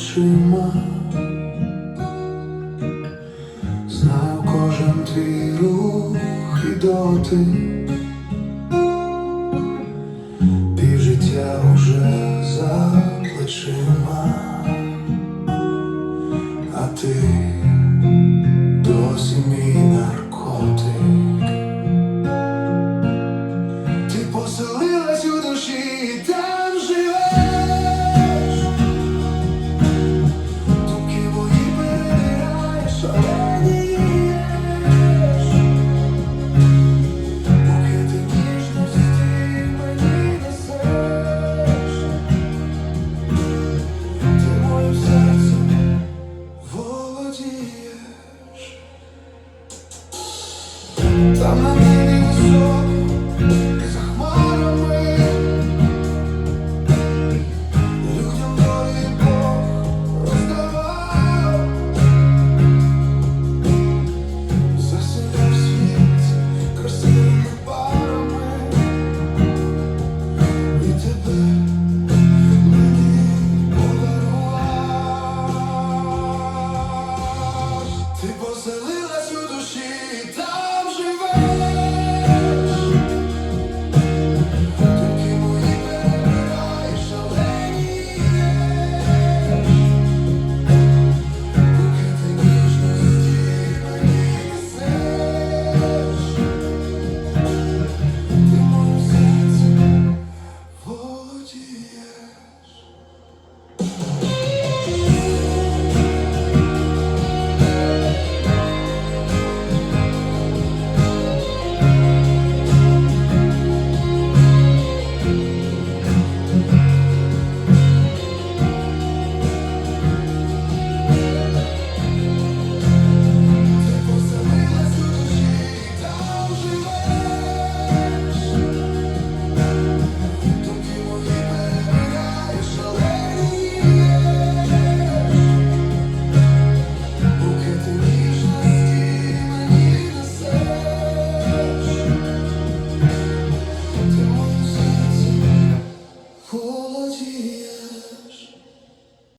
очима, знаю кожен твій рух і дотик. Там на небі високо, за хмарами. Людям долі Бог роздавав. Засідав світ красивими парами. І тебе мені Ти позалив